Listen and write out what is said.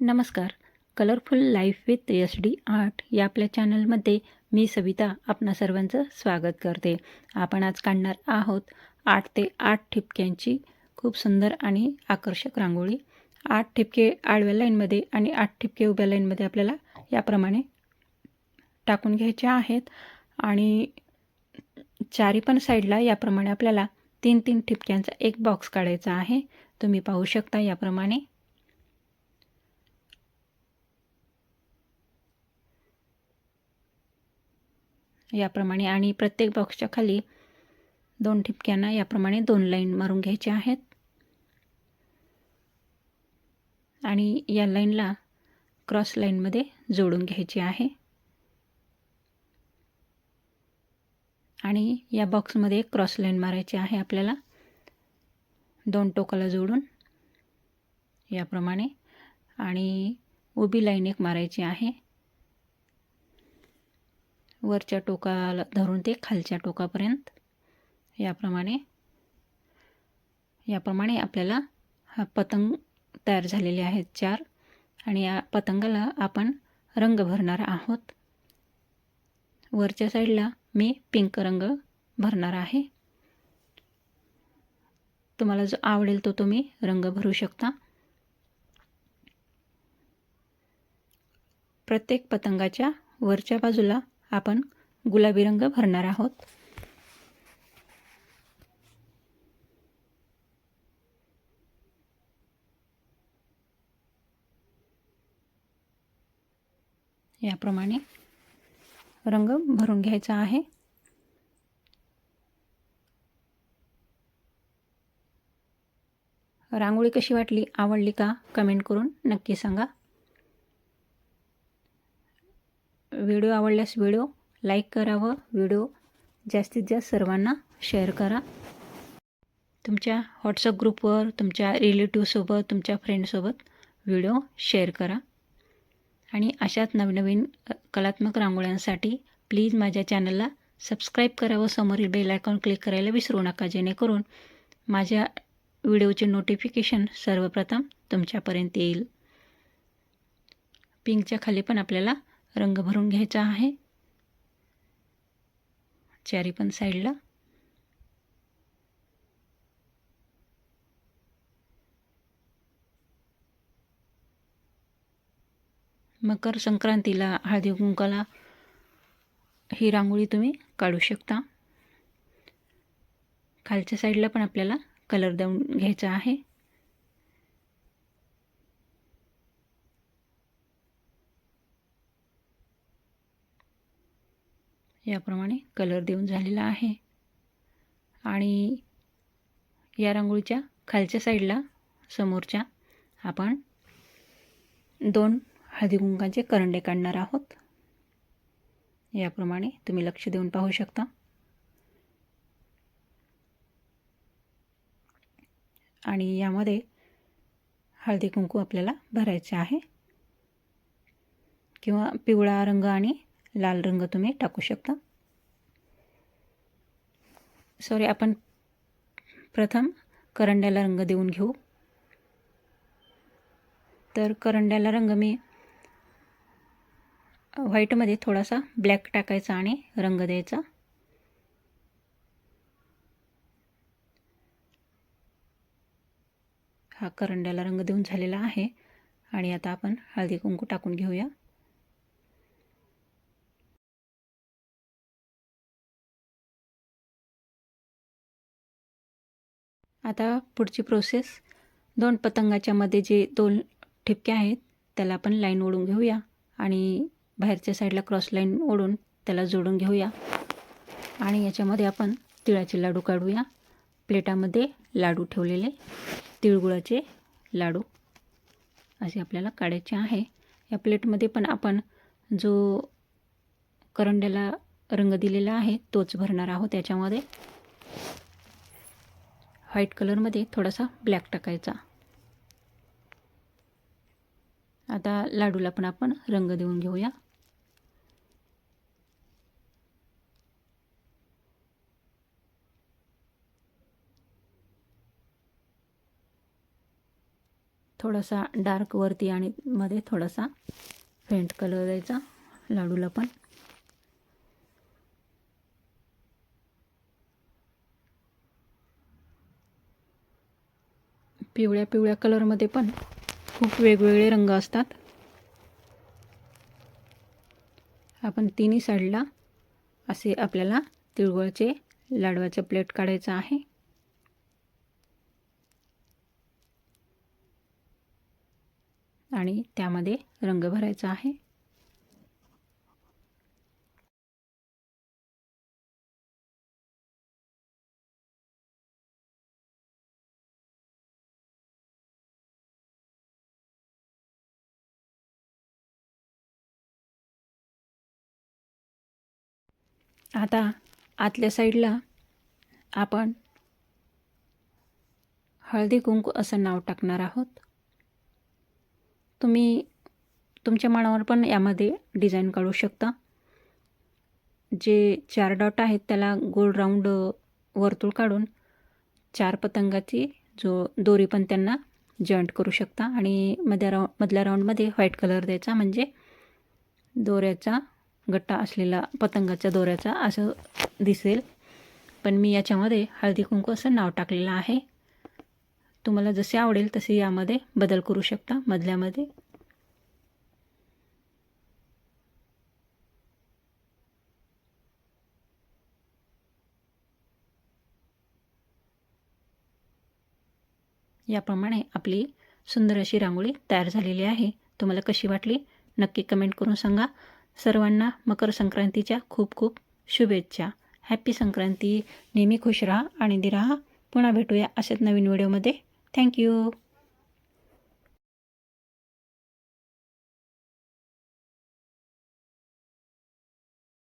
नमस्कार. Colourful life with S D art या आपल्या चॅनलमध्ये मी सविता आपणा सर्वांचं स्वागत करते. आपण आज काढणार आहोत आठ ते आठ ठिपक्यांची खूप सुंदर आणि आकर्षक रांगोळी. आठ ठिपके आडव्या लाईनमध्ये आणि आठ ठिपके उभ्या लाईनमध्ये आपल्याला याप्रमाणे टाकून घ्यायचे आहेत. आणि चारी पण साईडला याप्रमाणे आपल्याला तीन तीन ठिपक्यांचा एक बॉक्स काढायचा आहे. तुम्ही पाहू शकता याप्रमाणे याप्रमाणे आणि प्रत्येक बॉक्सच्या खाली दोन ठिपक्यांना याप्रमाणे दोन लाईन मारून घ्यायचे आहेत. आणि या लाईनला क्रॉस लाईनमध्ये जोडून घ्यायची आहे. आणि या बॉक्समध्ये क्रॉस लाईन मारायची आहे आपल्याला. दोन टोकाला जोडून याप्रमाणे आणि उभी लाईन एक मारायची आहे. वरच्या टोकाला धरून ते खालच्या टोकापर्यंत. याप्रमाणे याप्रमाणे आपल्याला हा पतंग तयार झालेले आहेत चार आणि या पतंगाला आपण रंग भरणार आहोत. वरच्या साईडला मी पिंक रंग भरणार आहे. तुम्हाला जो आवडेल तो तुम्ही रंग भरू शकता. प्रत्येक पतंगाच्या वरच्या बाजूला आपण गुलाबी रंग भरणार आहोत. याप्रमाणे रंग भरून घ्यायचा आहे. रांगोळी कशी वाटली आवडली का? कमेंट करून नक्की सांगा. व्हिडिओ आवडल्यास व्हिडिओ लाईक करा व व्हिडिओ जास्तीत जास्त सर्वांना शेअर करा. तुमच्या व्हॉट्सअप ग्रुपवर तुमच्या रिलेटिव्हसोबत तुमच्या फ्रेंडसोबत व्हिडिओ शेअर करा. आणि अशाच नवनवीन कलात्मक रांगोळ्यांसाठी प्लीज माझ्या चॅनलला सबस्क्राईब करा व समोरील बेल आयकॉन क्लिक करायला विसरू नका जेणेकरून माझ्या व्हिडिओचे नोटिफिकेशन सर्वप्रथम तुमच्यापर्यंत येईल. पिंकच्या खाली पण आपल्याला रंग भरून घ्यायचा आहे. चारी पण साईडला. मकर संक्रांतीला हळदी कुंकाला ही रांगोळी तुम्ही काढू शकता. खालच्या साईडला पण आपल्याला कलर देऊन घ्यायचा आहे. याप्रमाणे कलर देऊन झालेला आहे. आणि या रांगोळीच्या खालच्या साईडला समोरच्या आपण दोन हळदीकुंकांचे करंडे काढणार आहोत. याप्रमाणे तुम्ही लक्ष देऊन पाहू शकता. आणि यामध्ये हळदी कुंकू आपल्याला भरायचे आहे. किंवा पिवळा रंग आणि लाल रंग तुम्ही टाकू शकता. सॉरी आपण प्रथम करंड्याला रंग देऊन घेऊ. तर करंड्याला रंग मी व्हाईटमध्ये थोडासा ब्लॅक टाकायचा आणि रंग द्यायचा. हा करंड्याला रंग देऊन झालेला आहे. आणि आता आपण हळदी कुंकू टाकून घेऊया. आता पुढची प्रोसेस दोन पतंगाच्या मध्ये जे दोन ठिपके आहेत त्याला आपण लाईन ओढून घेऊया आणि बाहेरच्या साईडला क्रॉस लाईन ओढून त्याला जोडून घेऊया. आणि याच्यामध्ये आपण तिळाचे लाडू काढूया. प्लेटामध्ये लाडू ठेवलेले तिळगुळाचे लाडू. असे आपल्याला काढायचे आहे. या प्लेटमध्ये पण आपण जो करंड्याला रंग दिलेला आहे तोच भरणार आहोत त्याच्यामध्ये व्हाईट कलरमध्ये थोडासा ब्लॅक टाकायचा. आता लाडूला पण आपण रंग देऊन घेऊया. थोडासा डार्क वरती आणि मध्ये थोडासा फेंट कलर द्यायचा. लाडूला पण पिवळ्या पिवळ्या कलरमध्ये पण खूप वेगवेगळे रंग असतात. आपण तिन्ही साईडला असे आपल्याला तिळगुळाचे लाडवाचे प्लेट काढायचं आहे. आणि त्यामध्ये रंग भरायचा आहे. आता आतल्या साईडला आपण हळदी कुंकू असं नाव टाकणार आहोत. तुम्ही तुमच्या मनावर पण यामध्ये डिझाईन काढू शकता. जे चार डॉट आहेत त्याला गोल राऊंड वर्तुळ काढून चार पतंगाची जो दोरी पण त्यांना जॉईंट करू शकता. आणि मध्या राऊंड मधल्या राऊंडमध्ये व्हाईट कलर द्यायचा म्हणजे दोऱ्याचा गट्टा असलेला पतंगाच्या दोऱ्याचा असं दिसेल. पण मी याच्यामध्ये हळदी कुंकू असं नाव टाकलेलं आहे. तुम्हाला जसे आवडेल तसे यामध्ये बदल करू शकता मधल्यामध्ये. याप्रमाणे आपली सुंदर अशी रांगोळी तयार झालेली आहे. तुम्हाला कशी वाटली? नक्की कमेंट करून सांगा. सर्वांना मकर संक्रांतीच्या खूप खूप शुभेच्छा. हॅपी संक्रांती. नेहमी खुश राहा आनंदी राहा. पुन्हा भेटूया अशाच नवीन व्हिडिओमध्ये थँक्यू